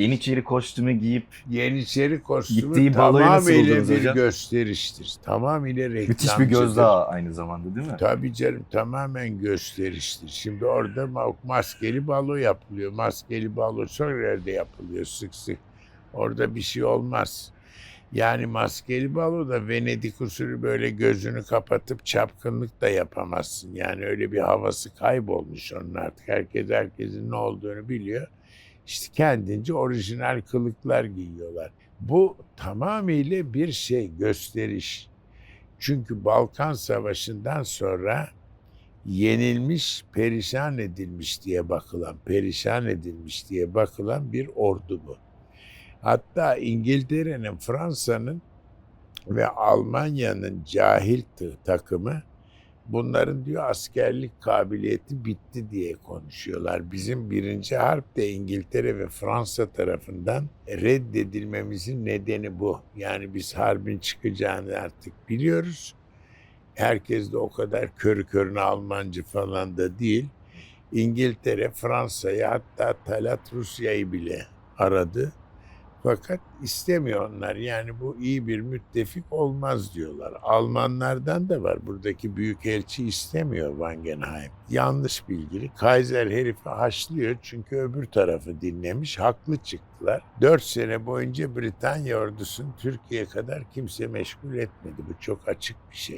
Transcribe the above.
Yeniçeri kostümü giyip Yeniçeri kostümü Gittiği baloyu nasıl tamamıyla buldunuz bir hocam? gösteriştir. Tamamıyla reklamcıdır. müthiş bir gözdağı aynı zamanda değil mi? Tabii canım tamamen gösteriştir. Şimdi orada ma- maskeli balo yapılıyor. Maskeli balo çok yerde yapılıyor sık sık. Orada bir şey olmaz. Yani maskeli balo da Venedik usulü böyle gözünü kapatıp çapkınlık da yapamazsın. Yani öyle bir havası kaybolmuş onun artık. Herkes herkesin ne olduğunu biliyor. İşte kendince orijinal kılıklar giyiyorlar. Bu tamamıyla bir şey, gösteriş. Çünkü Balkan Savaşı'ndan sonra yenilmiş, perişan edilmiş diye bakılan, perişan edilmiş diye bakılan bir ordu bu. Hatta İngiltere'nin, Fransa'nın ve Almanya'nın cahil takımı bunların diyor askerlik kabiliyeti bitti diye konuşuyorlar. Bizim birinci harp de İngiltere ve Fransa tarafından reddedilmemizin nedeni bu. Yani biz harbin çıkacağını artık biliyoruz. Herkes de o kadar körü körüne Almancı falan da değil. İngiltere Fransa'yı hatta Talat Rusya'yı bile aradı. Fakat istemiyor onlar. Yani bu iyi bir müttefik olmaz diyorlar. Almanlardan da var. Buradaki büyükelçi istemiyor Wangenheim. Yanlış bilgili. Kaiser herifi haşlıyor çünkü öbür tarafı dinlemiş. Haklı çıktılar. Dört sene boyunca Britanya ordusunu Türkiye kadar kimse meşgul etmedi. Bu çok açık bir şey.